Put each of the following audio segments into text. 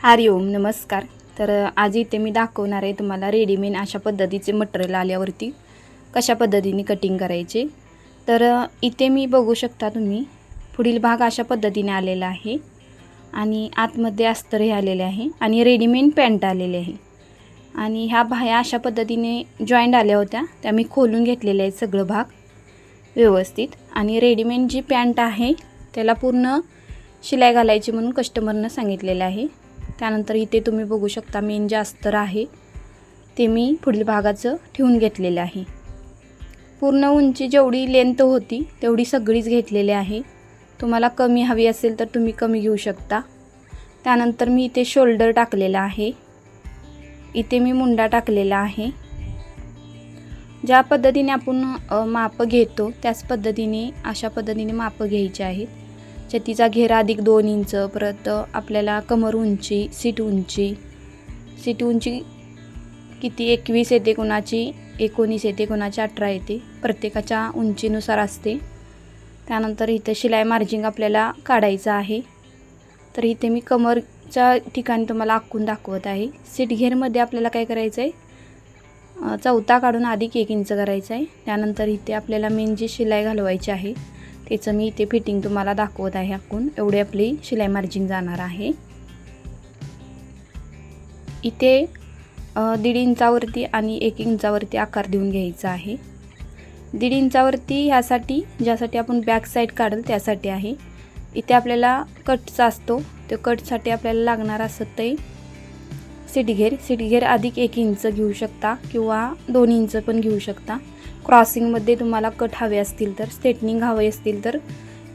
हरिओम नमस्कार. तर आज इथे मी दाखवणार आहे तुम्हाला रेडीमेड अशा पद्धतीचे मटेरियल आल्यावरती कशा पद्धतीने कटिंग करायचे. तर इथे मी बघू शकता तुम्ही पुढील भाग अशा पद्धतीने आलेला आहे आणि आतमध्ये अस्तर हे आलेले आहे आणि रेडीमेड पॅन्ट आलेले आहे. आणि ह्या बाह्या अशा पद्धतीने जॉईंट आल्या होत्या त्या मी खोलून घेतलेल्या आहेत सगळं भाग व्यवस्थित. आणि रेडीमेड जी पॅन्ट आहे त्याला पूर्ण शिलाई घालायची म्हणून कस्टमरनं सांगितलेलं आहे. त्यानंतर इथे तुम्ही बघू शकता मेन जे अस्तर आहे ते मी पुढील भागाचं ठेवून घेतलेलं आहे. पूर्ण उंची जेवढी लेंथ होती तेवढी सगळीच घेतलेली आहे. तुम्हाला कमी हवी असेल तर तुम्ही कमी घेऊ शकता. त्यानंतर मी इथे शोल्डर टाकलेला आहे. इथे मी मुंडा टाकलेला आहे. ज्या पद्धतीने आपण मापं घेतो त्याच पद्धतीने अशा पद्धतीने मापं घ्यायची आहेत. छतीचा घेरा अधिक दोन इंच परत आपल्याला कमर उंची सीट उंची. सीट उंची किती? एकवीस येते कोणाची? एकोणीस येते कोणाची अठरा येते. प्रत्येकाच्या उंचीनुसार असते. त्यानंतर इथे शिलाई मार्जिंग आपल्याला काढायचं आहे. तर इथे मी कमरच्या ठिकाणी तुम्हाला आखून दाखवत आहे. सीट घेरमध्ये आपल्याला काय करायचं आहे चौथा काढून अधिक एक इंच करायचं आहे त्यानंतर इथे आपल्याला मेन जी शिलाई घालवायची आहे त्याचं मी इथे फिटिंग तुम्हाला दाखवत आहे आखून. एवढी आपली शिलाई मार्जिन जाणार आहे. इथे दीड इंचावरती आणि एक इंचावरती आकार देऊन घ्यायचा आहे. दीड इंचावरती ह्यासाठी ज्यासाठी आपण बॅक साईड काढल त्यासाठी आहे. इथे आपल्याला कटचा असतो. तो कटसाठी आपल्याला लागणार असत ते सिटघेर सिटघेर अधिक एक इंच घेऊ शकता किंवा दोन इंच पण घेऊ शकता. क्रॉसिंगमध्ये तुम्हाला कट हवे असतील तर स्टेटनिंग हवे असतील तर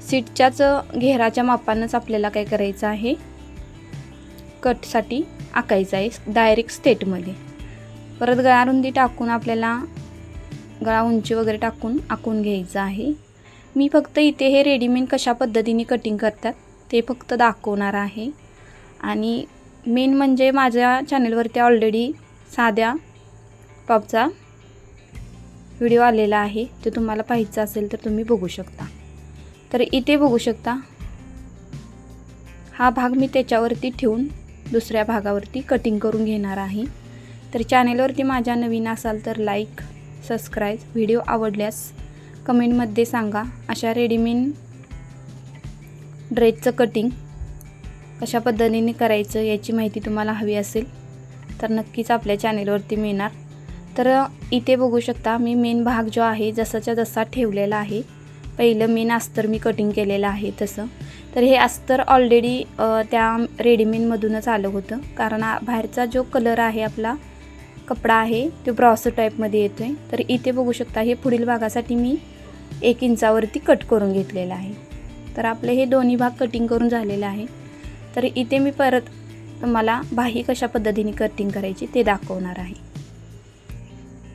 सीटच्याच घेराच्या मापानंच आपल्याला काय करायचं आहे? कटसाठी आकायचं आहे डायरेक्ट स्टेटमध्ये परत गळारुंदी टाकून आपल्याला गळा उंची वगैरे टाकून आखून घ्यायचं आहे. मी फक्त इथे हे रेडीमेड कशा पद्धतीने कटिंग करतात ते फक्त दाखवणार आहे. आणि मेन म्हणजे माझ्या चॅनलवरती ऑलरेडी साध्या टॉपचा व्हिडिओ आलेला आहे तो तुम्हाला पाहायचा असेल तर तुम्ही बघू शकता. तर इथे बघू शकता हा भाग मी त्याच्यावरती ठेवून दुसऱ्या भागावरती कटिंग करून घेणार आहे. तर चॅनेलवरती माझ्या नवीन असाल तर लाईक सबस्क्राईब व्हिडिओ आवडल्यास कमेंटमध्ये सांगा. अशा रेडीमेड ड्रेसचं कटिंग कशा पद्धतीने करायचं याची माहिती तुम्हाला हवी असेल तर नक्कीच आपल्या चॅनेलवरती मिळणार. तर इथे बघू शकता मी मेन भाग जो आहे जसाच्या जसा ठेवलेला आहे. पहिलं मेन अस्तर मी कटिंग केलेलं आहे तसं. तर हे अस्तर ऑलरेडी त्या रेडीमेडमधूनच आलं होतं. कारण बाहेरचा जो कलर आहे आपला कपडा आहे तो ब्रॉस टाईपमध्ये येतो आहे तर इथे बघू शकता हे पुढील भागासाठी मी एक इंचावरती कट करून घेतलेलं आहे. तर आपले हे दोन्ही भाग कटिंग करून झालेलं आहे. तर इथे मी परत तुम्हाला बाही कशा पद्धतीने कटिंग करायची ते दाखवणार आहे.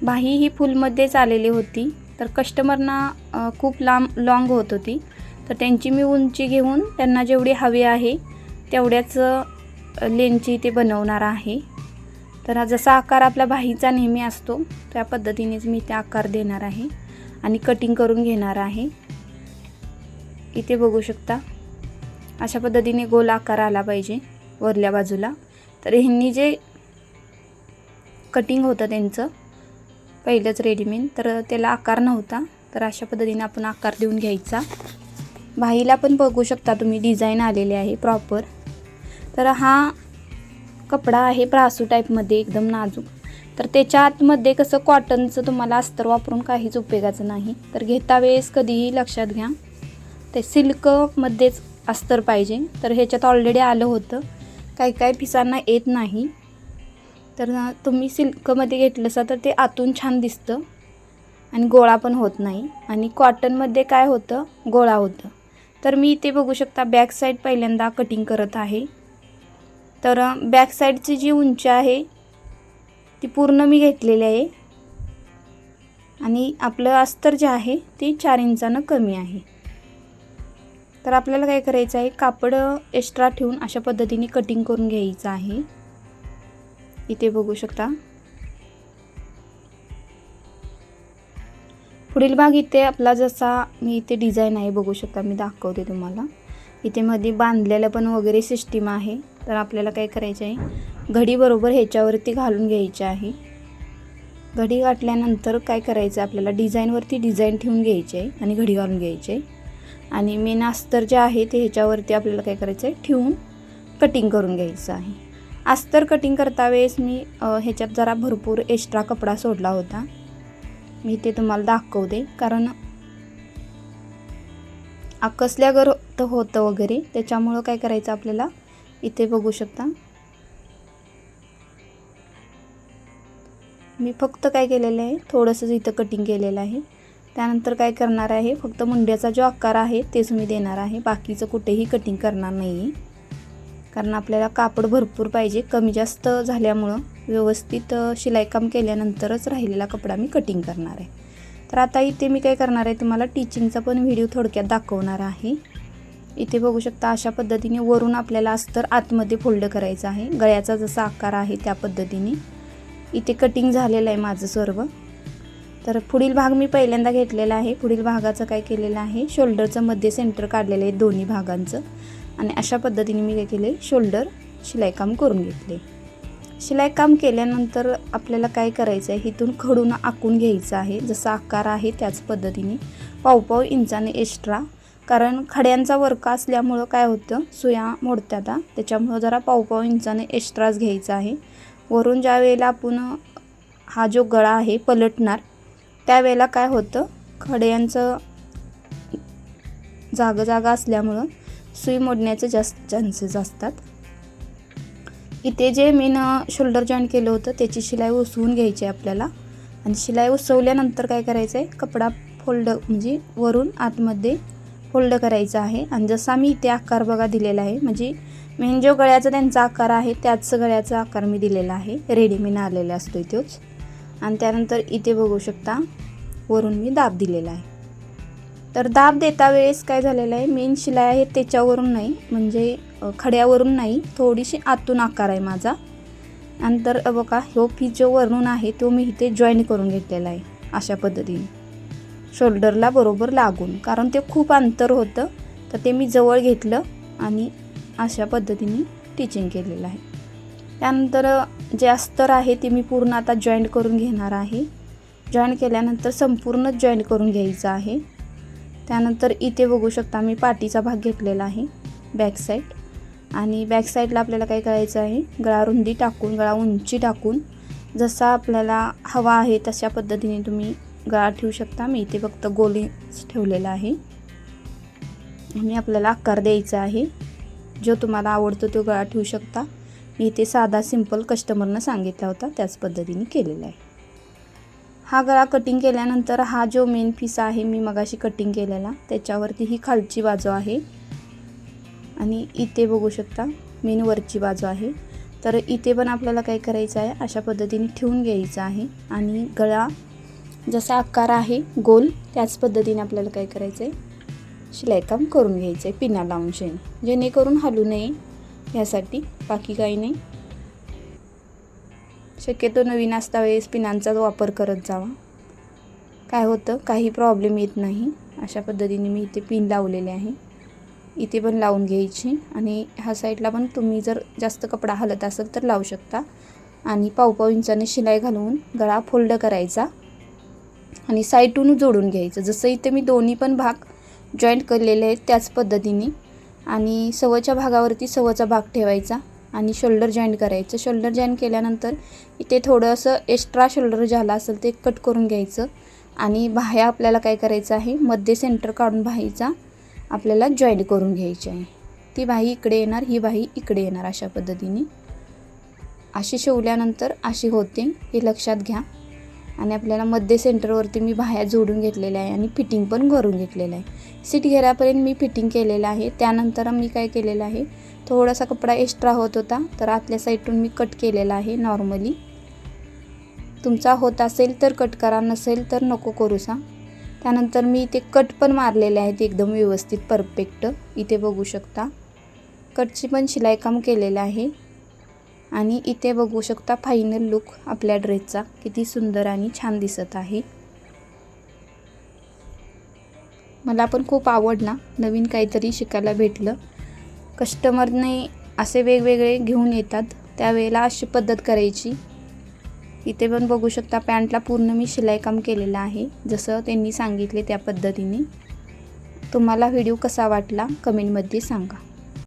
बाही ही फुलमध्येच आलेली होती. तर कस्टमरना खूप लांब लाँग होत होती. तर त्यांची मी उंची घेऊन त्यांना जेवढी हवी आहे तेवढ्याच लेनची ते बनवणार आहे. तर हा जसा आकार आपला बाहीचा नेहमी असतो त्या पद्धतीनेच मी ते आकार देणार आहे आणि कटिंग करून घेणार आहे. इथे बघू शकता अशा पद्धतीने गोल आकार आला पाहिजे वरल्या बाजूला. तर ह्यांनी जे कटिंग होतं त्यांचं पहिलंच रेडीमेड तर त्याला आकार नव्हता. तर अशा पद्धतीने आपण आकार देऊन घ्यायचा. बाहीला पण बघू शकता तुम्ही डिझाईन आलेले आहे प्रॉपर तर हा कपडा आहे प्रासू टाईपमध्ये एकदम नाजूक. तर त्याच्या आतमध्ये कसं कॉटनचं तुम्हाला अस्तर वापरून काहीच उपयोगाचं नाही. तर घेता वेळेस कधीही लक्षात घ्या. ते सिल्कमध्येच अस्तर पाहिजे. तर ह्याच्यात ऑलरेडी आलं होतं. काही काही पिसांना येत नाही. तर तुम्ही सिल्कमध्ये घेतलंसा तर ते आतून छान दिसतं. आणि गोळा पण होत नाही. आणि कॉटनमध्ये काय होतं? गोळा होतं. तर मी इथे बघू शकता बॅक साईड पहिल्यांदा कटिंग करत आहे. तर बॅक साईडची जी उंची आहे ती पूर्ण मी घेतलेली आहे. आणि आपलं अस्तर जे आहे ते चार इंचानं कमी आहे. तर आपल्याला काय करायचं आहे? कापड एक्स्ट्रा ठेवून अशा पद्धतीने कटिंग करून घ्यायचं आहे. इथे बघू शकता. पुढील भाग इथे आपला जसा मी इथे डिझाईन आहे बघू शकता मी दाखवते तुम्हाला. इथे मध्ये बांधलेलं पण वगैरे सिस्टीम आहे. तर आपल्याला काय करायचं आहे घडी बरोबर ह्याच्यावरती घालून घ्यायची आहे. घडी गाठल्यानंतर काय करायचं आपल्याला डिझाईनवरती डिझाईन ठेवून घ्यायची आहे आणि घडी घालून घ्यायची आहे. आणि मेन अस्तर जे आहे ते ह्याच्यावरती आपल्याला काय करायचं आहे ठेवून कटिंग करून घ्यायचं आहे. अस्तर कटिंग करता वेळेस मी ह्याच्यात जरा भरपूर एक्स्ट्रा कपडा सोडला होता. मी ते तुम्हाला दाखवते कारण आकसल्यागर होतं होतं वगैरे त्याच्यामुळं काय करायचं आपल्याला? इथे बघू शकता. मी फक्त काय केलेलं आहे थोडंसं इथं कटिंग केलेलं आहे. त्यानंतर काय करणार आहे फक्त मुंड्याचा जो आकार आहे तेच मी देणार आहे. बाकीचं कुठेही कटिंग करणार नाही आहे कारण आपल्याला कापड भरपूर पाहिजे कमी जास्त झाल्यामुळं व्यवस्थित शिलाईकाम केल्यानंतरच राहिलेला कपडा मी कटिंग करणार आहे. तर आता इथे मी काय करणार आहे तुम्हाला टीचिंगचा पण व्हिडिओ थोडक्यात दाखवणार आहे. इथे बघू शकता अशा पद्धतीने वरून आपल्याला अस्तर आतमध्ये फोल्ड करायचं आहे. गळ्याचा जसा आकार आहे त्या पद्धतीने. इथे कटिंग झालेलं आहे माझं सर्व. तर पुढील भाग मी पहिल्यांदा घेतलेला आहे. पुढील भागाचं काय केलेलं आहे शोल्डरचं मध्ये सेंटर काढलेलं आहे दोन्ही भागांचं. आणि अशा पद्धतीने मी काय केले? शोल्डर शिलाईकाम करून घेतले. शिलाईकाम केल्यानंतर आपल्याला काय करायचं आहे इथून खडून आखून घ्यायचं आहे. जसा आकार आहे त्याच पद्धतीने पावपाव इंचाने एक्स्ट्रा कारण खड्यांचा वर्क असल्यामुळं काय होतं? सुया मोडत्यात आता त्याच्यामुळं जरा पावपाव इंचाने एक्स्ट्राच घ्यायचा आहे. वरून ज्या वेळेला आपण हा जो गळा आहे पलटणार त्यावेळेला काय होतं? खड्यांचं जागा जागा असल्यामुळं सुई मोडण्याचे जास्त चान्सेस असतात. इथे जे मी शोल्डर जॉईंट केलं होतं त्याची शिलाई उसवून घ्यायची आहे आपल्याला. आणि शिलाई उसवल्यानंतर काय करायचं आहे कपडा फोल्ड म्हणजे वरून आतमध्ये फोल्ड करायचा आहे. आणि जसा मी इथे आकार बघा दिलेला आहे म्हणजे मेन जो गळ्याचा त्यांचा आकार आहे त्याच गळ्याचा आकार मी दिलेला आहे. रेडीमेड आलेला असतो तोच. आणि त्यानंतर इथे बघू शकता वरून मी दाब दिलेला आहे. तर दाब देता वेळेस काय झालेलं आहे मेन शिलाई आहे त्याच्यावरून नाही म्हणजे खड्यावरून नाही थोडीशी आतून आकार आहे माझा. नंतर बघा ह्यो फी जो वरून आहे तो मी इथे जॉईन करून घेतलेला आहे अशा पद्धतीने. शोल्डरला बरोबर लागून कारण ते खूप अंतर होतं तर ते मी जवळ घेतलं आणि अशा पद्धतीने टिचिंग केलेलं आहे. त्यानंतर जे अस्तर आहे ते मी पूर्ण आता जॉईंट करून घेणार आहे. जॉईंट केल्यानंतर संपूर्ण जॉईंट करून घ्यायचं आहे. त्यानंतर इथे बघू शकता मी पाठीचा भाग घेतलेला आहे बॅक साईड आणि बॅक साईडला आपल्याला काय करायचं आहे? गळा रुंदी टाकून गळा उंची टाकून जसा आपल्याला हवा आहे तशा पद्धतीने तुम्ही गळा ठेवू शकता. मी इथे फक्त गोलीच ठेवलेला आहे. आणि आपल्याला आकार द्यायचा आहे. जो तुम्हाला आवडतो तो गळा ठेवू शकता. मी इथे साधा सिंपल कस्टमरनं सांगितला होता त्याच पद्धतीने केलेला आहे. हा गळा कटिंग केल्यानंतर हा जो मेन पीस आहे मी मगाशी कटिंग केलेला त्याच्यावरती ही खालची बाजू आहे. आणि इथे बघू शकता मेन वरची बाजू आहे. तर इथे पण आपल्याला काय करायचं आहे अशा पद्धतीने ठेवून घ्यायचं आहे. आणि गळा जसा आकार आहे गोल त्याच पद्धतीने आपल्याला काय करायचं आहे शिलाईकाम करून घ्यायचं आहे पिना लावून शेण. जेणेकरून हलू नये ह्यासाठी बाकी काही नाही. शक्यतो नवीन असता वेळेस पिनांचा वापर करत जावा. काय होतं? काही प्रॉब्लेम येत नाही. अशा पद्धतीने मी इथे पिन लावलेले आहे. इथे पण लावून घ्यायची. आणि ह्या साईडला पण तुम्ही जर जास्त कपडा हलत असेल तर लावू शकता. आणि पावपाव इंचाने शिलाई घालून गळा फोल्ड करायचा. आणि साईटून जोडून घ्यायचं. जसं इथे मी दोन्ही पण भाग जॉईंट केलेले आहेत त्याच पद्धतीने. आणि सवच्या भागावरती सवचा भाग ठेवायचा. आणि शोल्डर जॉईंट करायचं. शोल्डर जॉईंट केल्यानंतर इथे थोडंसं एक्स्ट्रा शोल्डर झालं असेल ते कट करून घ्यायचं. आणि बाह्या आपल्याला काय करायचं आहे मध्ये सेंटर काढून बाहीचा आपल्याला जॉईंट करून घ्यायची आहे. ती बाही इकडे येणार ही बाही इकडे येणार अशा पद्धतीने. अशी शिवल्यानंतर अशी होते हे लक्षात घ्या. आणि आपल्याला मध्य सेंटरवरती मी बाह्या जोडून घेतलेल्या आहे आणि फिटिंग पण करून घेतलेलं आहे. सीट घेऱ्यापर्यंत मी फिटिंग केलेलं आहे. त्यानंतर मी काय केलेलं आहे थोडासा कपडा एक्स्ट्रा होत होता तर आतल्या साईडून मी कट केलेला आहे नॉर्मली तुमचा होत असेल तर कट करा नसेल तर नको करूसा त्यानंतर मी इथे कट पण मारलेले आहेत एकदम व्यवस्थित परफेक्ट इथे बघू शकता. कटची पण शिलाईकाम केलेलं आहे. आणि इथे बघू शकता फायनल लुक आपल्या ड्रेसचा किती सुंदर आणि छान दिसत आहे. मला पण खूप आवडला नवीन काहीतरी शिकायला भेटलं. कस्टमरने असे वेगवेगळे घेऊन येतात. त्यावेळेला अशी पद्धत करायची. इथे पण बघू शकता पॅन्टला पूर्ण मी शिलाईकाम केलेलं आहे. जसं त्यांनी सांगितले त्या पद्धतीने. तुम्हाला व्हिडिओ कसा वाटला? कमेंटमध्ये सांगा.